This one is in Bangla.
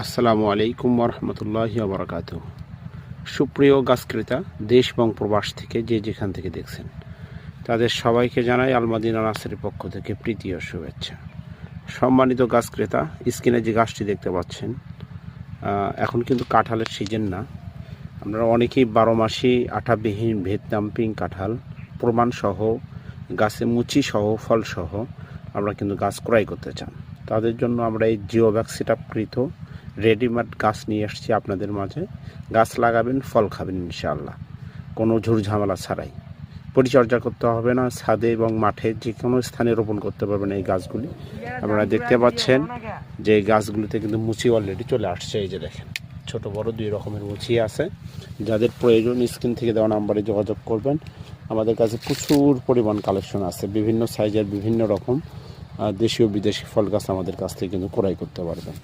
আসসালামু আলাইকুম রহমতুল্লাহি বরকাত সুপ্রিয় গাছ ক্রেতা, দেশ এবং প্রবাস থেকে যে যেখান থেকে দেখছেন, তাদের সবাইকে জানাই আলমাদিনা নার্সারির পক্ষ থেকে প্রীতি ও শুভেচ্ছা। সম্মানিত গাছ ক্রেতা, স্ক্রিনে যে গাছটি দেখতে পাচ্ছেন এখন কিন্তু কাঁঠালের সিজন না। আমরা অনেকেই বারো মাসি আঠাবিহীন ভিয়েতনাম পিঙ্ক কাঁঠাল, প্রমাণসহ, গাছে মুচি সহ ফলসহ আমরা কিন্তু গাছ ক্রয় করতে চান। তাদের জন্য আমরা এই জিও কৃত রেডিমেড গাছ নিয়ে এসেছি আপনাদের মাঝে। গাছ লাগাবেন, ফল খাবেন ইনশাআল্লাহ। কোনো ঝুড় ঝামেলা ছাড়াই। পরিচর্যা করতে হবে না, ছাদে এবং মাঠে যে কোনো স্থানে রোপণ করতে পারবেন এই গাছগুলি। আপনারা দেখতে পাচ্ছেন যে এই গাছগুলিতে কিন্তু মুচি অলরেডি চলে আসছে, এই যে দেখেন। ছোট, বড় দুই রকমের মুচি আছে। যাদের প্রয়োজন, স্ক্রিন থেকে দেওয়া নাম্বারে যোগাযোগ করবেন। আমাদের কাছে প্রচুর পরিমাণ কালেকশন আছে, বিভিন্ন সাইজের বিভিন্ন রকম দেশীয়, বিদেশি ফল গাছ আমাদের কাছ থেকে কিন্তু ক্রয় করতে পারবেন।